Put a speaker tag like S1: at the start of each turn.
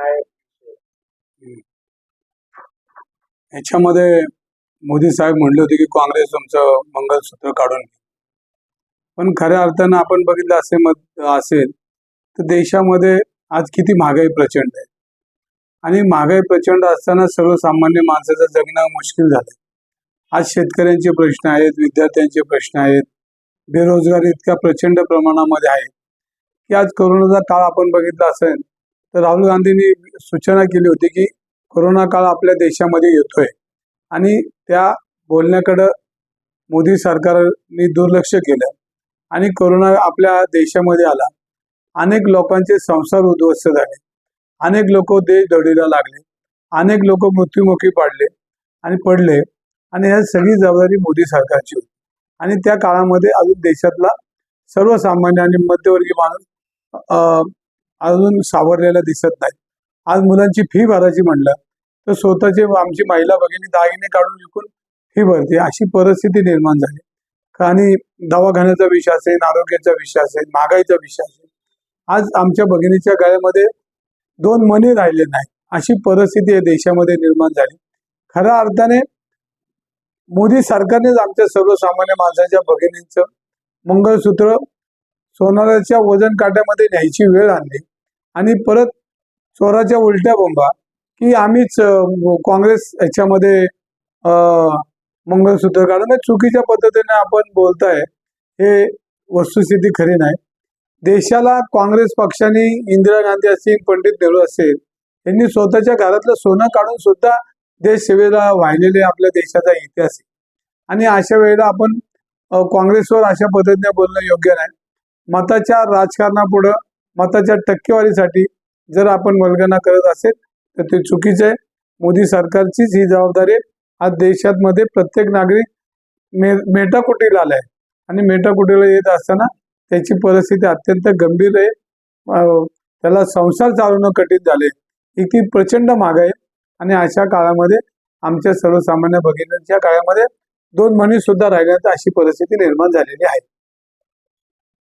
S1: काय
S2: मोदी साहेब म्हणले होते की काँग्रेस तुमचं मंगलसूत्र काढून पण खऱ्या अर्थानं आपण बघितलं असे मत असेल तर देशामध्ये आज किती महागाई प्रचंड आहे. आणि महागाई प्रचंड असताना सर्वसामान्य माणसाचं जगणं मुश्किल झालं आज शेतकऱ्यांचे प्रश्न आहेत विद्यार्थ्यांचे प्रश्न आहेत बेरोजगारी इतक्या प्रचंड प्रमाणामध्ये आहे. की आज कोरोनाचा काळ आपण बघितला असेल तर राहुल गांधींनी सूचना केली होती की कोरोना काळ आपल्या देशामध्ये येतोय. आणि त्या बोलण्याकडं मोदी सरकारने दुर्लक्ष केलं. आणि कोरोना आपल्या देशामध्ये आला. अनेक लोकांचे संसार उद्ध्वस्त झाले. अनेक लोक देश दडीला लागले. अनेक लोक मृत्युमुखी पडले आणि पडले. आणि ह्या सगळी जबाबदारी मोदी सरकारची होती. आणि त्या काळामध्ये अजून देशातला सर्वसामान्य आणि मध्यवर्गीय माणूस अजून सावरलेला दिसत नाही. आज मुलांची फी भरायची म्हणलं तर स्वतःचे आमची महिला भगिनी दागिने काढून विकून फी भरते. अशी परिस्थिती निर्माण झाली. आणि दवाखान्याचा विषय असेल आरोग्याचा विषय असेल महागाईचा विषय असेल आज आमच्या भगिनीच्या गळ्यामध्ये दोन मणी राहिले नाही अशी परिस्थिती या देशामध्ये निर्माण झाली. खऱ्या अर्थाने मोदी सरकारनेच आमच्या सर्वसामान्य माणसाच्या भगिनींचं मंगळसूत्र सोनाराच्या वजन काट्यामध्ये न्यायची वेळ आणली. आणि परत चोराच्या उलट्या बोंबा की आम्हीच काँग्रेस याच्यामध्ये मंगळसूत्र काढून चुकीच्या पद्धतीने आपण बोलताय हे वस्तुस्थिती खरी नाही. देशाला काँग्रेस पक्षाने इंदिरा गांधी असतील पंडित नेहरू असेल यांनी स्वतःच्या घरातलं सोनं काढून सुद्धा देश सेवेला वाहिलेले आपल्या देशाचा इतिहास आहे. आणि अशा वेळेला आपण काँग्रेसवर अशा पद्धतीने बोलणं योग्य नाही. मताच्या राजकारणापुढं मताच्या टक्केवारीसाठी जर आपण वल्गना करत असेल तर ते चुकीचं आहे. मोदी सरकारचीच ही जबाबदारी आहे. आज देशामध्ये प्रत्येक नागरिक मे मेटाकुटीला आलाय आणि मेटाकुटीला येत असताना त्याची परिस्थिती अत्यंत गंभीर आहे. त्याला संसार चालवणं कठीण झाले इतकी प्रचंड महाग आहे. आणि अशा काळामध्ये आमच्या सर्वसामान्य भगिनींच्या काळामध्ये दोन म्हणी सुद्धा राहिल्यानंतर अशी परिस्थिती निर्माण झालेली आहे.